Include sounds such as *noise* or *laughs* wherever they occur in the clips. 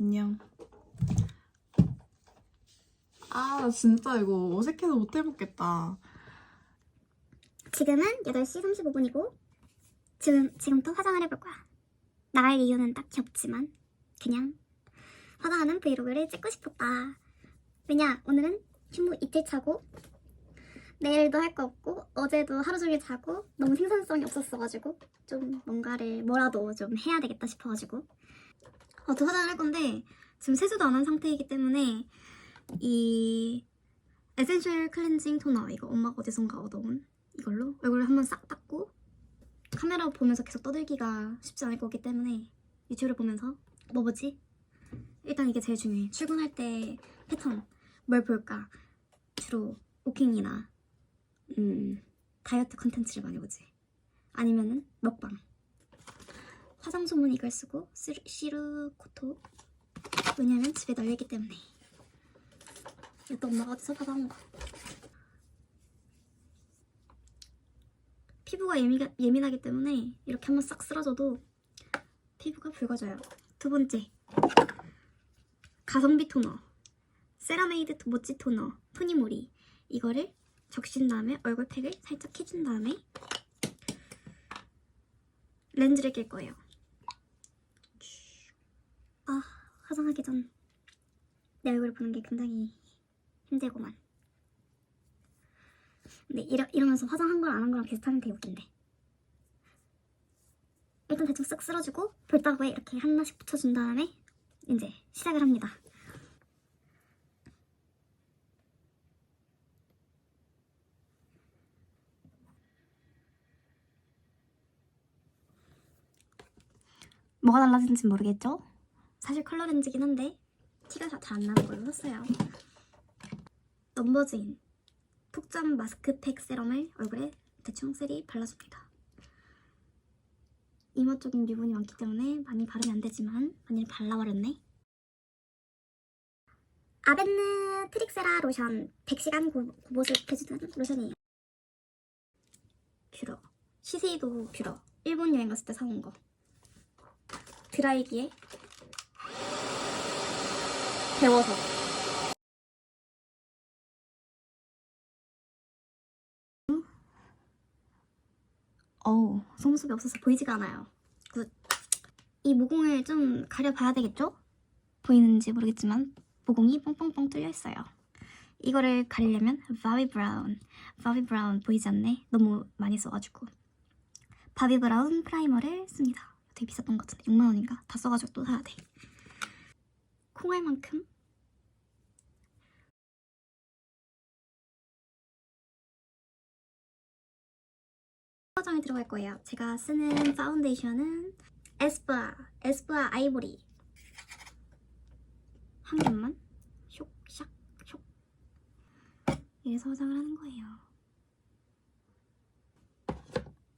안녕. 아, 나 진짜 이거 어색해서 못 해먹겠다. 지금은 8시 35분이고 지금 지금 또 화장을 해볼 거야. 나갈 이유는 딱히 없지만 그냥 화장하는 브이로그를 찍고 싶었다. 왜냐 오늘은 휴무 이틀 차고 내일도 할 거 없고 어제도 하루 종일 자고 너무 생산성이 없었어가지고 좀 뭔가를 뭐라도 좀 해야 되겠다 싶어가지고 어또 화장을 할 건데 지금 세수도 안 한 상태이기 때문에 이 에센셜 클렌징 토너 이거 엄마가 어디선가 얻어온 이걸로 얼굴을 한번 싹 닦고 카메라 보면서 계속 떠들기가 쉽지 않을 거기 때문에 유튜브를 보면서 뭐 보지? 일단 이게 제일 중요해 출근할 때 패턴 뭘 볼까? 주로 오킹이나 음, 다이어트 컨텐츠를 많이 보지 아니면은 먹방 화장솜은 이걸 쓰고 시루, 시루코토 왜냐면 집에 널리기 때문에 이것도 엄마가 어디서 받아온 거 피부가 예민하, 예민하기 때문에 이렇게 한번 싹 쓸어줘도 피부가 붉어져요. 두 번째, 가성비 토너. 세라메이드 모찌 토너, 토니모리. 이거를 적신 다음에 얼굴팩을 살짝 해준 다음에 렌즈를 낄 거예요. 아, 화장하기 전 내 얼굴을 보는 게 굉장히 힘들구만. 근데 이러, 이러면서 화장한 걸 안 한 거랑 비슷하면 되게 웃긴데 일단 대충 쓱 쓸어주고 볼따구에 이렇게 하나씩 붙여준 다음에 이제 시작을 합니다 뭐가 달라진지 모르겠죠? 사실 컬러 렌즈긴 한데 티가 잘 안 나는 걸로 샀어요 넘버즈인 톡잠 마스크팩 세럼을 얼굴에 대충 세리 발라줍니다. 이모적인 유분이 많기 때문에 많이 바르면 안 되지만 많이 발라버렸네. 아벤느 트릭세라 로션 100시간 고, 고보습 해주는 로션이에요. 뷰러 시세이도 뷰러 일본 여행 갔을 때 사온 거 드라이기에 데워서 어우, 속눈썹이 없어서 보이지가 않아요. 굿. 이 모공을 좀 가려봐야 되겠죠? 보이는지 모르겠지만 모공이 뻥뻥뻥 뚫려 있어요. 이거를 가리려면 바비 브라운, 바비 브라운 보이지 않네? 너무 많이 써가지고 바비 브라운 프라이머를 씁니다. 되게 비쌌던 것 같은데 6만 원인가? 다 써가지고 또 사야 돼. 콩알만큼? 화장이 들어갈 거예요. 제가 쓰는 파운데이션은 에스쁘아, 에스쁘아 아이보리. 한 점만? 쇽샥 쇽. 이래서 화장을 하는 거예요.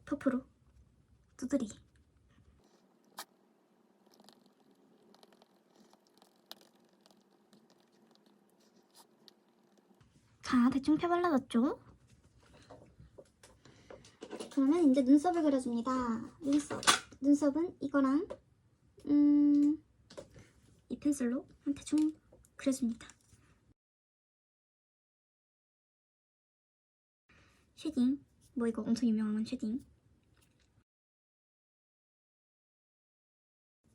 퍼프로. 두드리 자, 대충 펴발라졌죠? 그러면 이제 눈썹을 그려줍니다. 눈썹. 눈썹은 이거랑 음, 이 펜슬로 한 대충 그려줍니다. 쉐딩. 뭐 이거 엄청 유명한 쉐딩.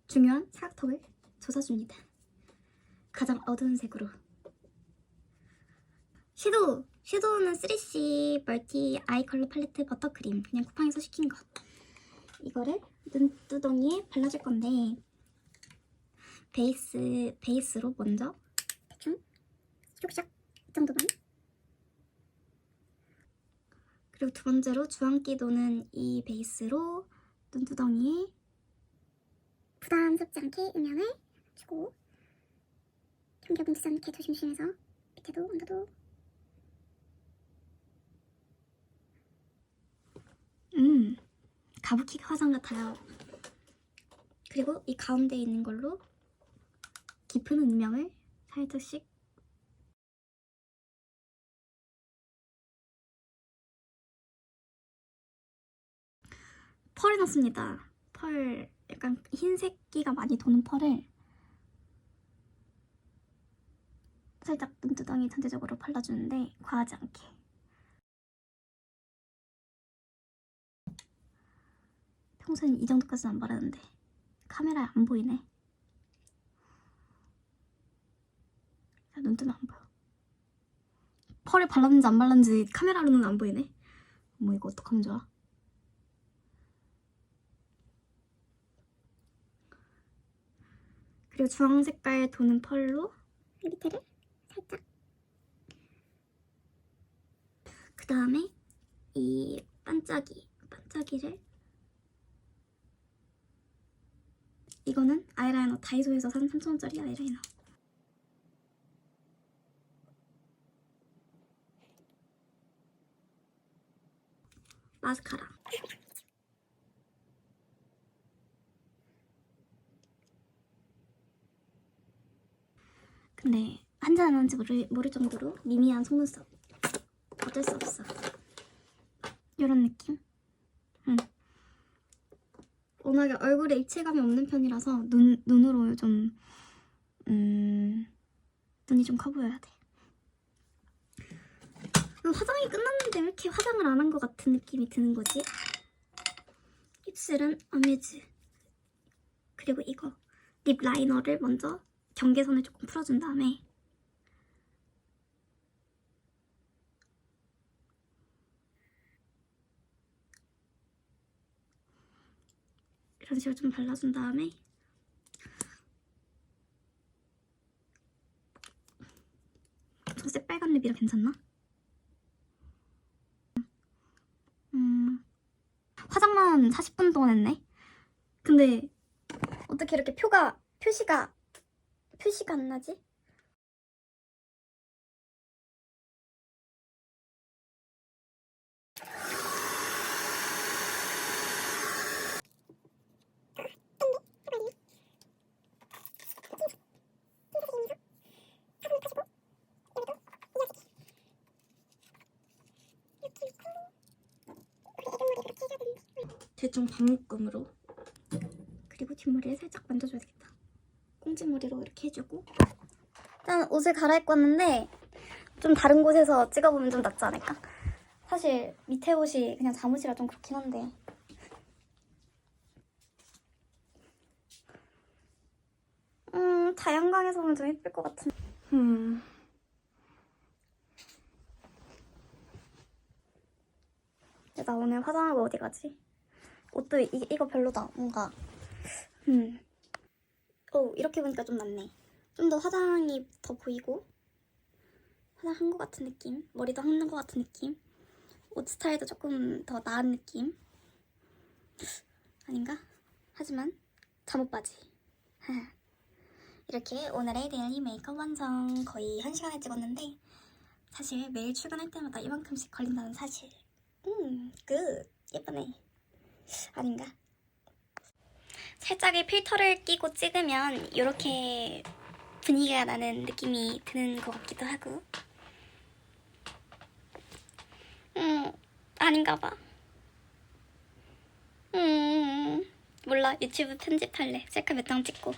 중요한 사각턱을 젖어줍니다. 가장 어두운 색으로. 섀도우! 섀도우는 3C 멀티 아이 컬러 팔레트 버터크림 그냥 쿠팡에서 시킨 거 이거를 눈두덩이에 발라줄 건데 베이스, 베이스로 먼저 대충 슉샥 이 정도만 그리고 두 번째로 주황기 도는 이 베이스로 눈두덩이에 부담스럽지 않게 음영을 주고 경계 뭉치지 않게 조심조심해서 밑에도 언더도 음, 가부키 화장 같아요. 그리고 이 가운데 있는 걸로 깊은 음영을 살짝씩 펄을 넣습니다. 펄, 약간 흰색기가 많이 도는 펄을 살짝 눈두덩이 전체적으로 발라주는데 과하지 않게. 평소엔 이 정도까지는 안 바르는데 카메라에 안 보이네. 야, 눈 뜨면 안 보여. 펄에 발랐는지 안 발랐는지 카메라로는 안 보이네. 어머 이거 어떡하면 좋아? 그리고 주황 색깔 도는 펄로 밑에를 살짝 그 다음에 이 반짝이 반짝이를 이거는 아이라이너 다이소에서 산 3,000원짜리 아이라이너 마스카라 근데 한지 안 한지 모를, 모를 정도로 미미한 속눈썹 어쩔 수 없어 이런 느낌? 응. 워낙에 얼굴에 입체감이 없는 편이라서 눈, 눈으로 좀 음, 눈이 좀 커 보여야 돼 음, 화장이 끝났는데 왜 이렇게 화장을 안 한 것 같은 느낌이 드는 거지? 입술은 어메즈 그리고 이거 립 라이너를 먼저 경계선을 조금 풀어준 다음에 이런 식으로 좀 발라준 다음에 저 새 빨간 립이라 괜찮나? 음 화장만 40분 동안 했네 근데 어떻게 이렇게 표가 표시가 표시가 안 나지? 대충 반묶음으로. 그리고 뒷머리를 살짝 만져줘야 되겠다. 꽁지머리로 이렇게 해주고. 일단 옷을 갈아입고 왔는데 좀 다른 곳에서 찍어보면 좀 낫지 않을까? 사실 밑에 옷이 그냥 잠옷이라 좀 그렇긴 한데. 음 자연광에서 보면 좀 예쁠 것 같은 음. 나 오늘 화장하고 어디 가지? 옷도 이, 이거 별로다 뭔가 음 오, 이렇게 보니까 좀 낫네. 좀 더 화장이 더 보이고 화장한 것 같은 느낌. 머리도 하는 것 같은 느낌. 옷 스타일도 조금 더 나은 느낌. 아닌가? 하지만 잠옷 바지. *laughs* 이렇게 오늘의 데일리 메이크업 완성 거의 한 시간에 찍었는데 사실 매일 출근할 때마다 이만큼씩 걸린다는 사실. 음, 끝. 예쁘네. 아닌가? 살짝의 필터를 끼고 찍으면 이렇게 분위기가 나는 느낌이 드는 것 같기도 하고. 음 아닌가 봐. 음, 몰라. 유튜브 편집할래. 셀카 몇 장 찍고